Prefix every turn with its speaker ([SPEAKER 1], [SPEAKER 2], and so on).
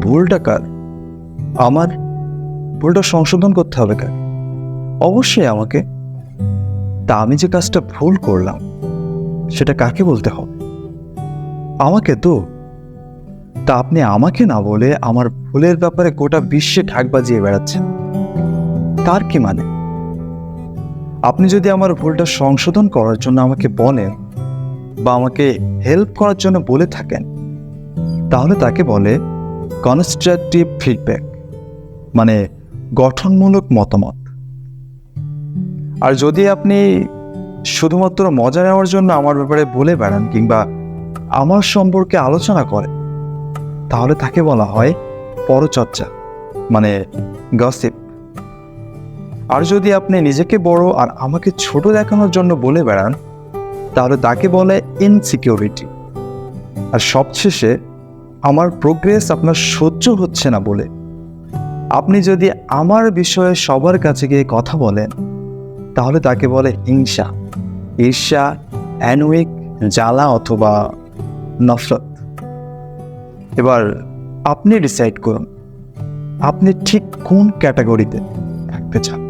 [SPEAKER 1] ভুলটা কার? আমার ভুলটা সংশোধন করতে হবে কার? অবশ্যই আমাকে। তা আমি যে কাজটা ভুল করলাম, সেটা কাকে বলতে হবে? আমাকে তো। তা আপনি আমাকে না বলে আমার ভুলের ব্যাপারে গোটা বিশ্বে ঢাক বাজিয়ে বেড়াচ্ছেন। তার কি মানে? আপনি যদি আমার ভুলটা সংশোধন করার জন্য আমাকে বলেন বা আমাকে হেল্প করার জন্য বলে থাকেন, তাহলে তাকে বলে কনস্ট্রাকটিভ ফিডব্যাক মানে গঠনমূলক মতামত। আর যদি আপনি শুধুমাত্র মজা নেওয়ার জন্য আমার ব্যাপারে বলে বেড়ান কিংবা আমার সম্পর্কে আলোচনা করেন, তাহলে তাকে বলা হয় পরচর্চা মানে গসিপ আর যদি আপনি নিজেকে বড় আর আমাকে ছোট দেখানোর জন্য বলে বেড়ান, তাহলে তাকে বলে ইনসিকিউরিটি আর সবশেষে আমার প্রোগ্রেস আপনার সহ্য হচ্ছে না বলে। আপনি যদি আমার বিষয়ে সবার কাছে গিয়ে কথা বলেন, তাহলে তাকে বলে হিংসা ঈর্ষা অ্যানুইক জ্বালা অথবা নফরত। এবার আপনি ডিসাইড করুন, আপনি ঠিক কোন ক্যাটাগরিতে থাকতে চান?